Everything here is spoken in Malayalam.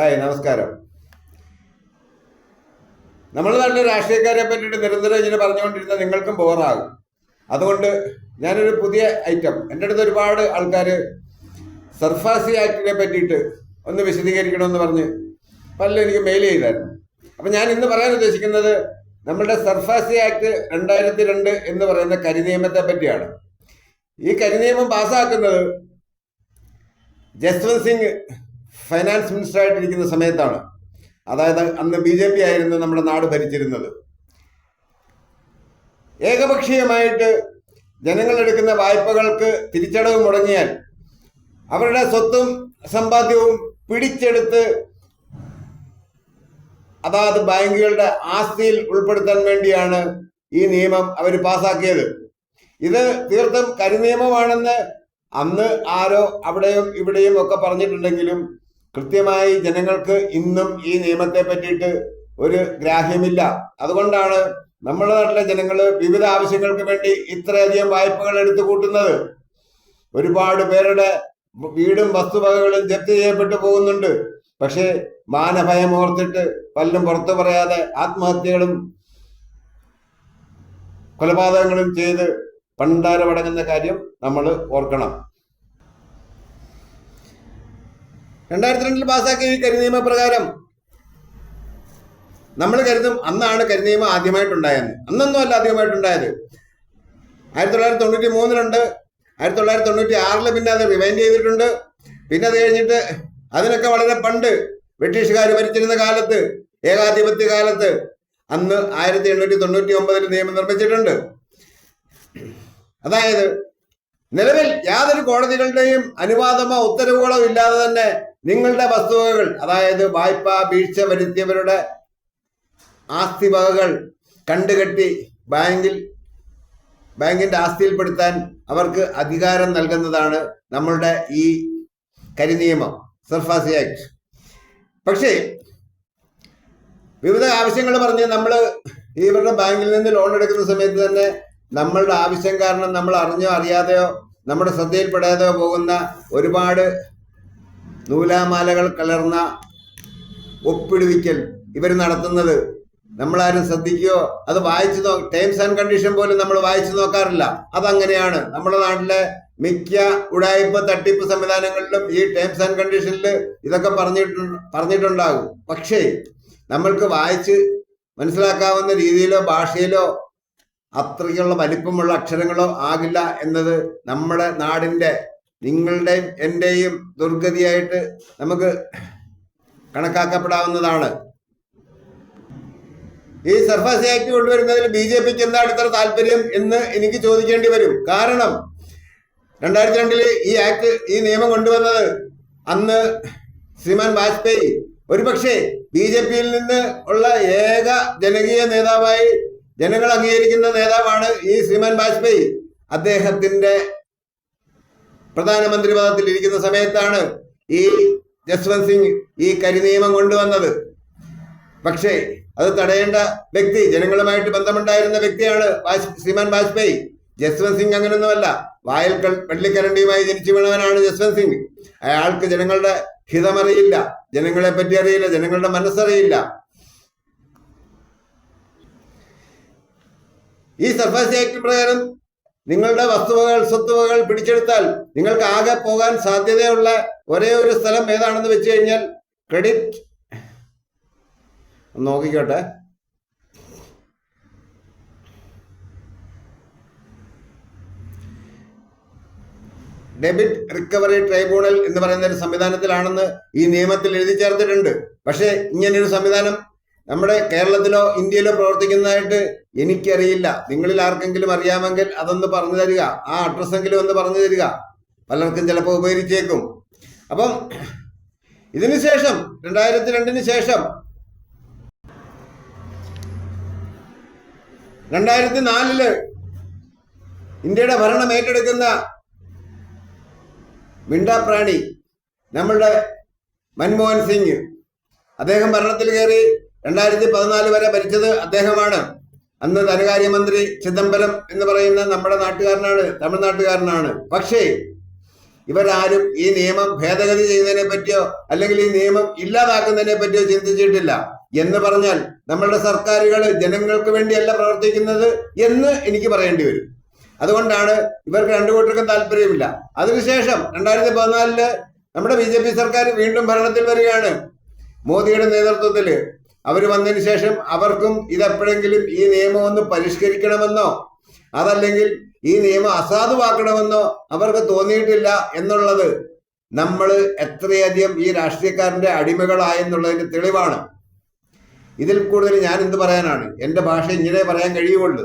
ഹായ് നമസ്കാരം. നമ്മൾ നാട്ടിലെ രാഷ്ട്രീയക്കാരെ പറ്റിയിട്ട് നിരന്തരം ഇങ്ങനെ പറഞ്ഞുകൊണ്ടിരുന്ന നിങ്ങൾക്കും ബോറാകും അതുകൊണ്ട് ഞാനൊരു പുതിയ ഐറ്റം എന്റെ അടുത്ത് ഒരുപാട് ആൾക്കാർ സർഫാസി ആക്ടിനെ പറ്റിയിട്ട് ഒന്ന് വിശദീകരിക്കണമെന്ന് പറഞ്ഞ് പലരും എനിക്ക് മെയിൽ ചെയ്തായിരുന്നു. അപ്പം ഞാൻ ഇന്ന് പറയാൻ ഉദ്ദേശിക്കുന്നത് നമ്മുടെ സർഫാസി ആക്ട് രണ്ടായിരത്തി രണ്ട് എന്ന് പറയുന്ന കരിനിയമത്തെ പറ്റിയാണ്. ഈ കരിനിയമം പാസ്സാക്കുന്നത് ജസ്വന്ത് സിംഗ് ഫൈനാൻസ് മിനിസ്റ്റർ ആയിട്ടിരിക്കുന്ന സമയത്താണ്. അതായത് അന്ന് ബി ജെ പി ആയിരുന്നു നമ്മുടെ നാട് ഭരിച്ചിരുന്നത്. ഏകപക്ഷീയമായിട്ട് ജനങ്ങളെടുക്കുന്ന വായ്പകൾക്ക് തിരിച്ചടവ് മുടങ്ങിയാൽ അവരുടെ സ്വത്തും സമ്പാദ്യവും പിടിച്ചെടുത്ത് അതാത് ബാങ്കുകളുടെ ആസ്തിയിൽ ഉൾപ്പെടുത്താൻ വേണ്ടിയാണ് ഈ നിയമം അവർ പാസാക്കിയത്. ഇത് തീർത്തും കരിനിയമമാണെന്ന് അന്ന് ആരോ അവിടെയും ഇവിടെയും ഒക്കെ പറഞ്ഞിട്ടുണ്ടെങ്കിലും കൃത്യമായി ജനങ്ങൾക്ക് ഇന്നും ഈ നിയമത്തെ പറ്റിയിട്ട് ഒരു ഗ്രാഹ്യമില്ല. അതുകൊണ്ടാണ് നമ്മുടെ നാട്ടിലെ ജനങ്ങൾ വിവിധ ആവശ്യങ്ങൾക്ക് വേണ്ടി ഇത്രയധികം വായ്പകൾ എടുത്തു കൂട്ടുന്നത്. ഒരുപാട് പേരുടെ വീടും വസ്തുവകകളും ജപ്തി ചെയ്യപ്പെട്ടു പോകുന്നുണ്ട്. പക്ഷേ മാനഭയം ഓർത്തിട്ട് പലരും പുറത്തു പറയാതെ ആത്മഹത്യകളും കൊലപാതകങ്ങളും ചെയ്ത് പണ്ടാരമടങ്ങുന്ന കാര്യം നമ്മൾ ഓർക്കണം. രണ്ടായിരത്തി രണ്ടിൽ പാസ്സാക്കിയ ഈ കരിനിയമ പ്രകാരം നമ്മൾ കരുതും അന്നാണ് കരിനിയമം ആദ്യമായിട്ടുണ്ടായെന്ന് അന്നൊന്നും അല്ല ആദ്യമായിട്ടുണ്ടായത്. ആയിരത്തി തൊള്ളായിരത്തി തൊണ്ണൂറ്റി മൂന്നിലുണ്ട് ആയിരത്തി തൊള്ളായിരത്തി തൊണ്ണൂറ്റി ആറിൽ പിന്നെ അത് റിവൈൻഡ് ചെയ്തിട്ടുണ്ട്. പിന്നെ അത് കഴിഞ്ഞിട്ട് അതിനൊക്കെ വളരെ പണ്ട് ബ്രിട്ടീഷുകാർ ഭരിച്ചിരുന്ന കാലത്ത് ഏകാധിപത്യ കാലത്ത് അന്ന് ആയിരത്തി എണ്ണൂറ്റി തൊണ്ണൂറ്റി ഒമ്പതിൽ നിയമം നിർമ്മിച്ചിട്ടുണ്ട്. അതായത് നിലവിൽ യാതൊരു കോടതികളുടെയും അനുവാദമോ ഉത്തരവുകളോ ഇല്ലാതെ തന്നെ നിങ്ങളുടെ വസ്തുവകകൾ അതായത് വായ്പ വീഴ്ച വരുത്തിയവരുടെ ആസ്തി വകകൾ കണ്ടുകെട്ടി ബാങ്കിൽ ബാങ്കിന്റെ ആസ്തിയിൽപ്പെടുത്താൻ അവർക്ക് അധികാരം നൽകുന്നതാണ് നമ്മളുടെ ഈ കരിനിയമം സർഫാസി ആക്ട് പക്ഷേ വിവിധ ആവശ്യങ്ങൾ പറഞ്ഞ് നമ്മൾ ഇവരുടെ ബാങ്കിൽ നിന്ന് ലോൺ എടുക്കുന്ന സമയത്ത് തന്നെ നമ്മളുടെ ആവശ്യം കാരണം നമ്മൾ അറിഞ്ഞോ അറിയാതെയോ നമ്മുടെ ശ്രദ്ധയിൽപ്പെടാതെയോ പോകുന്ന ഒരുപാട് നൂലാമാലകൾ കലർന്ന ഒപ്പിടുവിക്കൽ ഇവർ നടത്തുന്നത്. നമ്മളാരും ശ്രദ്ധിക്കുകയോ അത് വായിച്ചു നോ ടേംസ് ആൻഡ് കണ്ടീഷൻ പോലും നമ്മൾ വായിച്ചു നോക്കാറില്ല. അതങ്ങനെയാണ്. നമ്മുടെ നാട്ടിലെ മിക്ക ഉടായ്പ തട്ടിപ്പ് സംവിധാനങ്ങളിലും ഈ ടേംസ് ആൻഡ് കണ്ടീഷനിൽ ഇതൊക്കെ പറഞ്ഞിട്ടു പറഞ്ഞിട്ടുണ്ടാകും. പക്ഷേ നമ്മൾക്ക് വായിച്ച് മനസ്സിലാക്കാവുന്ന രീതിയിലോ ഭാഷയിലോ അത്രയ്ക്കുള്ള വലിപ്പമുള്ള അക്ഷരങ്ങളോ ആകില്ല എന്നത് നമ്മുടെ നാടിന്റെ നിങ്ങളുടെയും എന്റെയും ദുർഗതിയായിട്ട് നമുക്ക് കണക്കാക്കപ്പെടാവുന്നതാണ്. ഈ സർഫസ് ആക്ട് കൊണ്ടുവരുന്നതിൽ ബി ജെ പിക്ക് എന്താണ് ഇത്ര താല്പര്യം എന്ന് എനിക്ക് ചോദിക്കേണ്ടി വരും. കാരണം രണ്ടായിരത്തി രണ്ടിൽ ഈ ആക്ട് ഈ നിയമം കൊണ്ടുവന്നത് അന്ന് ശ്രീമാൻ വാജ്പേയി ഒരുപക്ഷെ ബി ജെ പിയിൽ നിന്ന് ഉള്ള ഏക ജനകീയ നേതാവായി ജനങ്ങൾ അംഗീകരിക്കുന്ന നേതാവാണ് ഈ ശ്രീമാൻ വാജ്പേയി. അദ്ദേഹത്തിന്റെ പ്രധാനമന്ത്രി പദത്തിൽ ഇരിക്കുന്ന സമയത്താണ് ഈ ജസ്വന്ത് സിംഗ് ഈ കരിനിയമം കൊണ്ടുവന്നത്. പക്ഷേ അത് തടയേണ്ട വ്യക്തി ജനങ്ങളുമായിട്ട് ബന്ധമുണ്ടായിരുന്ന വ്യക്തിയാണ് ശ്രീമാൻ വാജ്പേയി. ജസ്വന്ത് സിംഗ് അങ്ങനെയൊന്നുമല്ല വായൽ വെള്ളിക്കരണ്ടിയുമായി ജനിച്ചു വീണവനാണ് ജസ്വന്ത് സിംഗ്. അയാൾക്ക് ജനങ്ങളുടെ ഹിതമറിയില്ല. ജനങ്ങളെ പറ്റി അറിയില്ല. ജനങ്ങളുടെ മനസ്സറിയില്ല. ഈ സർഫാസി ആക്ട് പ്രകാരം നിങ്ങളുടെ വസ്തുവകൾ സ്വത്തുവകൾ പിടിച്ചെടുത്താൽ നിങ്ങൾക്ക് ആകെ പോകാൻ സാധ്യതയുള്ള ഒരേ ഒരു സ്ഥലം ഏതാണെന്ന് വെച്ച് കഴിഞ്ഞാൽ ക്രെഡിറ്റ് നോക്കിക്കോട്ടെ. ഡെബിറ്റ് റിക്കവറി ട്രൈബ്യൂണൽ എന്ന് പറയുന്ന ഒരു സംവിധാനത്തിലാണെന്ന് ഈ നിയമത്തിൽ എഴുതി ചേർത്തിട്ടുണ്ട്. പക്ഷേ ഇങ്ങനൊരു സംവിധാനം നമ്മുടെ കേരളത്തിലോ ഇന്ത്യയിലോ പ്രവർത്തിക്കുന്നതായിട്ട് എനിക്കറിയില്ല. നിങ്ങളിൽ ആർക്കെങ്കിലും അറിയാമെങ്കിൽ അതൊന്ന് പറഞ്ഞു തരിക. ആ അഡ്രസ്സ് എങ്കിലും ഒന്ന് പറഞ്ഞു തരിക. പലർക്കും ചിലപ്പോൾ ഉപകരിച്ചേക്കും. അപ്പം ഇതിനു ശേഷം രണ്ടായിരത്തി രണ്ടിന് ശേഷം രണ്ടായിരത്തി നാലിൽ ഇന്ത്യയുടെ ഭരണം ഏറ്റെടുക്കുന്ന മിണ്ടാപ്രാണി നമ്മളുടെ മൻമോഹൻ സിംഗ്. അദ്ദേഹം ഭരണത്തിൽ കയറി രണ്ടായിരത്തി പതിനാല് വരെ ഭരിച്ചത് അദ്ദേഹമാണ്. അന്ന് ധനകാര്യമന്ത്രി ചിദംബരം എന്ന് പറയുന്ന നമ്മുടെ നാട്ടുകാരനാണ് തമിഴ്നാട്ടുകാരനാണ്. പക്ഷേ ഇവരാരും ഈ നിയമം ഭേദഗതി ചെയ്യുന്നതിനെ പറ്റിയോ അല്ലെങ്കിൽ ഈ നിയമം ഇല്ലാതാക്കുന്നതിനെ പറ്റിയോ ചിന്തിച്ചിട്ടില്ല. എന്ന് പറഞ്ഞാൽ നമ്മളുടെ സർക്കാരുകൾ ജനങ്ങൾക്ക് വേണ്ടിയല്ല പ്രവർത്തിക്കുന്നത് എന്ന് എനിക്ക് പറയേണ്ടി വരും. അതുകൊണ്ടാണ് ഇവർക്ക് രണ്ടു കൂട്ടർക്കും താല്പര്യമില്ല. അതിനുശേഷം രണ്ടായിരത്തി പതിനാലിൽ നമ്മുടെ ബി സർക്കാർ വീണ്ടും ഭരണത്തിൽ വരികയാണ്. മോദിയുടെ നേതൃത്വത്തിൽ അവർ വന്നതിന് ശേഷം അവർക്കും ഇതെപ്പോഴെങ്കിലും ഈ നിയമം ഒന്ന് പരിഷ്കരിക്കണമെന്നോ അതല്ലെങ്കിൽ ഈ നിയമം അസാധുവാക്കണമെന്നോ അവർക്ക് തോന്നിയിട്ടില്ല എന്നുള്ളത് നമ്മൾ എത്രയധികം ഈ രാഷ്ട്രീയക്കാരന്റെ അടിമകളായെന്നുള്ളതിന് തെളിവാണ്. ഇതിൽ കൂടുതൽ ഞാൻ എന്ത് പറയാനാണ്? എന്റെ ഭാഷ ഇങ്ങനെ പറയാൻ കഴിയുള്ളൂ